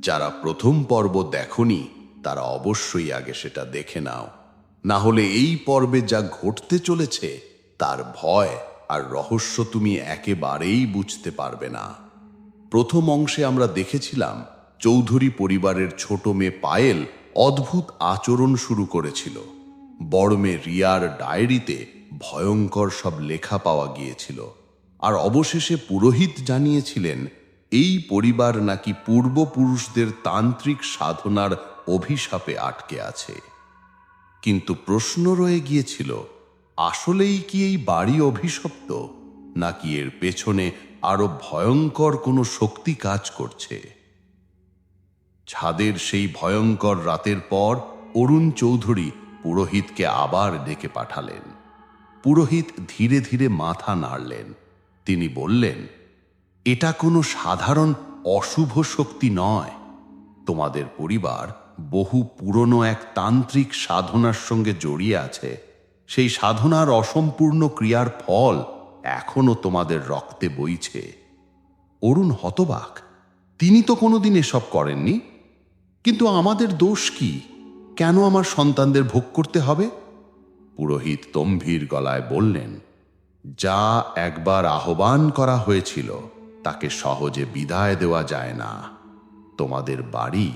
যারা প্রথম পর্ব দেখনি, তারা অবশ্যই আগে সেটা দেখে নাও। না হলে এই পর্বে যা ঘটতে চলেছে, তার ভয় আর রহস্য তুমি একেবারেই বুঝতে পারবে না। প্রথম অংশে আমরা দেখেছিলাম, চৌধুরী পরিবারের ছোট মেয়ে পায়েল অদ্ভুত আচরণ শুরু করেছিল। বড় মেয়ে রিয়ার ডায়েরিতে ভয়ঙ্কর সব লেখা পাওয়া গিয়েছিল। আর অবশেষে পুরোহিত জানিয়েছিলেন এই পরিবার নাকি পূর্বপুরুষদের তান্ত্রিক সাধনার অভিশাপে আটকে আছে। কিন্তু প্রশ্ন রয়ে গিয়েছিল, আসলেই কি এই বাড়ি অভিশপ্ত, নাকি এর পেছনে আরও ভয়ঙ্কর কোনো শক্তি কাজ করছে? ছাদের সেই ভয়ঙ্কর রাতের পর অরুণ চৌধুরী পুরোহিতকে আবার ডেকে পাঠালেন। পুরোহিত ধীরে ধীরে মাথা নাড়লেন। তিনি বললেন এটা কোনো সাধারণ অশুভ শক্তি নয়। তোমাদের পরিবার বহু পুরনো এক তান্ত্রিক সাধনার সঙ্গে জড়িয়ে আছে। সেই সাধনার অসম্পূর্ণ ক্রিয়ার ফল এখনও তোমাদের রক্তে বইছে। অরুণ হতবাক, তিনি তো কোনোদিন এসব করেননি। কিন্তু আমাদের দোষ কি? কেন আমার সন্তানদের ভোগ করতে হবে? পুরোহিত তম্ভীর গলায় বললেন, যা একবার আহ্বান করা হয়েছিল। তাকে সহজে বিদায় দেওয়া যায় না। তোমাদের বাড়ি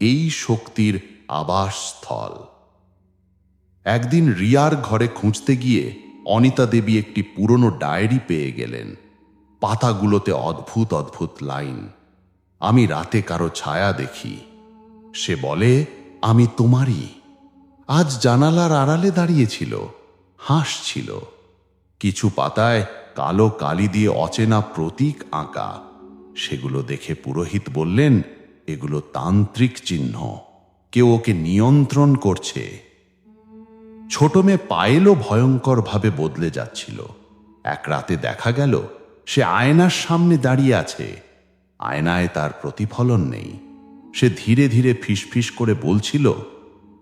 এই শক্তির আবাসস্থল। একদিন রিয়ার ঘরে খুঁজতে গিয়ে অনিতা দেবী একটি পুরনো ডায়েরি পেয়ে গেলেন। পাতাগুলোতে অদ্ভুত অদ্ভুত লাইন। আমি রাতে কারও ছায়া দেখি। সে বলে, আমি তোমারই। আজ জানালার আড়ালে দাঁড়িয়েছিল, হাসছিল। কিছু পাতায় কালো কালি দিয়ে অচেনা প্রতীক আঁকা। সেগুলো দেখে পুরোহিত বললেন, এগুলো তান্ত্রিক চিহ্ন। কেউ ওকে নিয়ন্ত্রণ করছে। ছোট মেয়ে পায়েলও ভয়ঙ্করভাবে বদলে যাচ্ছিল। এক রাতে দেখা গেল, সে আয়নার সামনে দাঁড়িয়ে আছে। আয়নায় তার প্রতিফলন নেই। সে ধীরে ধীরে ফিসফিস করে বলছিল,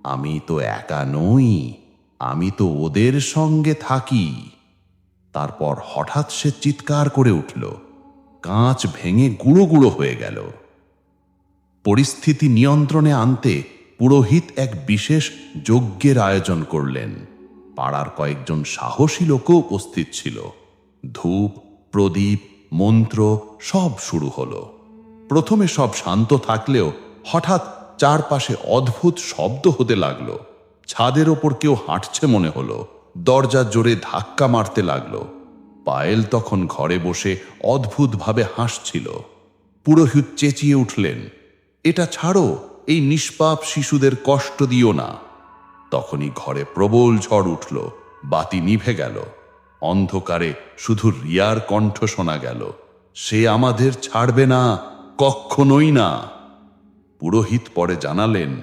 আমি তো একা নই। আমি তো ওদের সঙ্গে থাকি। তারপর হঠাৎ সে চিৎকার করে উঠল। কাঁচ ভেঙে গুঁড়ো গুঁড়ো হয়ে গেল। পরিস্থিতি নিয়ন্ত্রণে আনতে পুরোহিত এক বিশেষ যজ্ঞের আয়োজন করলেন। পাড়ার কয়েকজন সাহসী লোকও উপস্থিত ছিল। ধূপ, প্রদীপ, মন্ত্র সব শুরু হলো। প্রথমে সব শান্ত থাকলেও হঠাৎ চারপাশে অদ্ভুত শব্দ হতে লাগল। ছাদের ওপর কেউ হাঁটছে মনে হলো। দরজার জোরে ধাক্কা মারতে লাগল। পায়েল তখন ঘরে বসে অদ্ভুতভাবে হাসছিল। পুরোহিত চেঁচিয়ে উঠলেন, এটা ছাড়ো, এই নিষ্পাপ শিশুদের কষ্ট দিও না। তখনই ঘরে প্রবল ঝড় উঠল, বাতি নিভে গেল। অন্ধকারে শুধু রিয়ার কণ্ঠ শোনা গেল, সে আমাদের ছাড়বে না কখনোই না। পুরোহিত পরে জানালেন,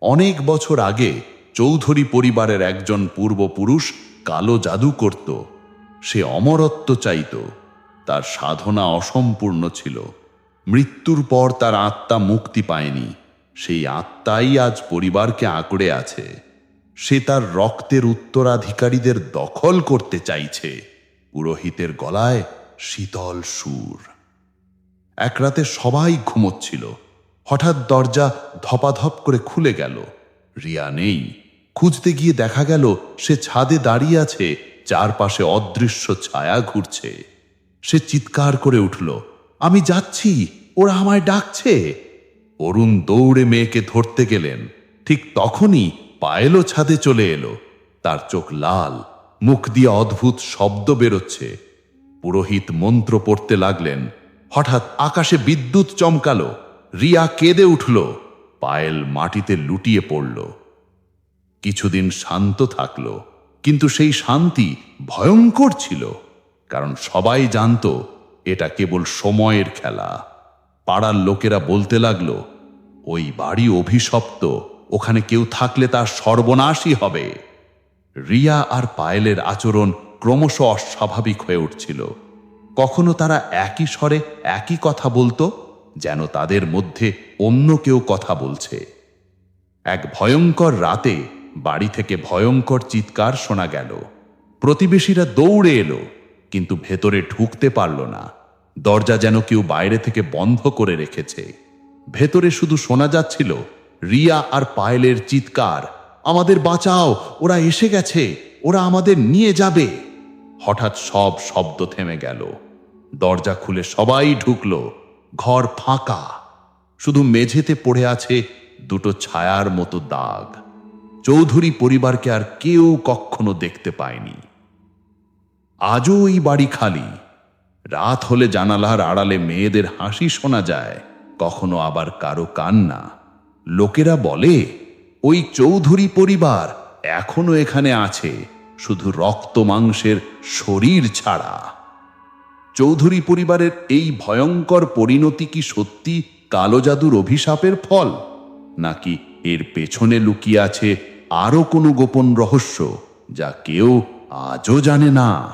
অনেক বছর আগে চৌধুরী পরিবারের একজন পূর্বপুরুষ কালো জাদু করত। সে অমরত্ব চাইত। তার সাধনা অসম্পূর্ণ ছিল। মৃত্যুর পর তার আত্মা মুক্তি পায়নি। সেই আত্মাই আজ পরিবারকে আঁকড়ে আছে। সে তার রক্তের উত্তরাধিকারীদের দখল করতে চাইছে। পুরোহিতের গলায় শীতল সুর। এক রাতে সবাই ঘুমোচ্ছিল। হঠাৎ দরজা ধপাধপ করে খুলে গেল। রিয়া নেই। খুঁজতে গিয়ে দেখা গেল সে ছাদে দাঁড়িয়ে আছে, চারপাশে অদৃশ্য ছায়া ঘুরছে। সে চিৎকার করে উঠল, আমি যাচ্ছি, ওরা আমায় ডাকছে। অরুণ দৌড়ে মেয়েকে ধরতে গেলেন। ঠিক তখনই পায়েলও ছাদে চলে এলো। তার চোখ লাল, মুখ দিয়ে অদ্ভুত শব্দ বেরোচ্ছে। পুরোহিত মন্ত্র পড়তে লাগলেন। হঠাৎ আকাশে বিদ্যুৎ চমকালো। রিয়া কেঁদে উঠল। পায়েল মাটিতে লুটিয়ে পড়ল। কিছুদিন শান্ত থাকল, কিন্তু সেই শান্তি ভয়ঙ্কর ছিল, কারণ সবাই জানত এটা কেবল সময়ের খেলা। পাড়ার লোকেরা বলতে লাগল, ওই বাড়ি অভিশপ্ত, ওখানে কেউ থাকলে তার সর্বনাশই হবে। রিয়া আর পায়েলের আচরণ ক্রমশ অস্বাভাবিক হয়ে উঠছিল। কখনো তারা একই স্বরে একই কথা বলতো, যেন তাদের মধ্যে অন্য কেউ কথা বলছে। এক ভয়ঙ্কর রাতে বাড়ি থেকে ভয়ঙ্কর চিৎকার শোনা গেল। প্রতিবেশীরা দৌড়ে এলো, কিন্তু ভেতরে ঢুকতে পারল না। দরজা যেন কেউ বাইরে থেকে বন্ধ করে রেখেছে। ভেতরে শুধু শোনা যাচ্ছিল, রিয়া আর পায়েলের চিৎকার, আমাদের বাঁচাও, ওরা এসে গেছে, ওরা আমাদের নিয়ে যাবে। হঠাৎ সব শব্দ থেমে গেল। দরজা খুলে সবাই ঢুকল, ঘর ফাঁকা। শুধু মেঝেতে পড়ে আছে দুটো ছায়ার মতো দাগ। চৌধুরী পরিবারকে আর কেউ কখনো দেখতে পায়নি। আজও ওই বাড়ি খালি। রাত হলে জানালার আড়ালে মেয়েদের হাসি শোনা যায়, কখনো আবার কারও কান্না। লোকেরা বলে, ওই চৌধুরী পরিবার এখনও এখানে আছে, শুধু রক্ত মাংসের শরীর ছাড়া। চৌধুরী পরিবারের এই ভয়ঙ্কর পরিণতি কি সত্যি কালো জাদুর অভিশাপের ফল, নাকি এর পেছনে লুকিয়ে আছে আরও কোনো গোপন রহস্য যা কেউ আজও জানে না।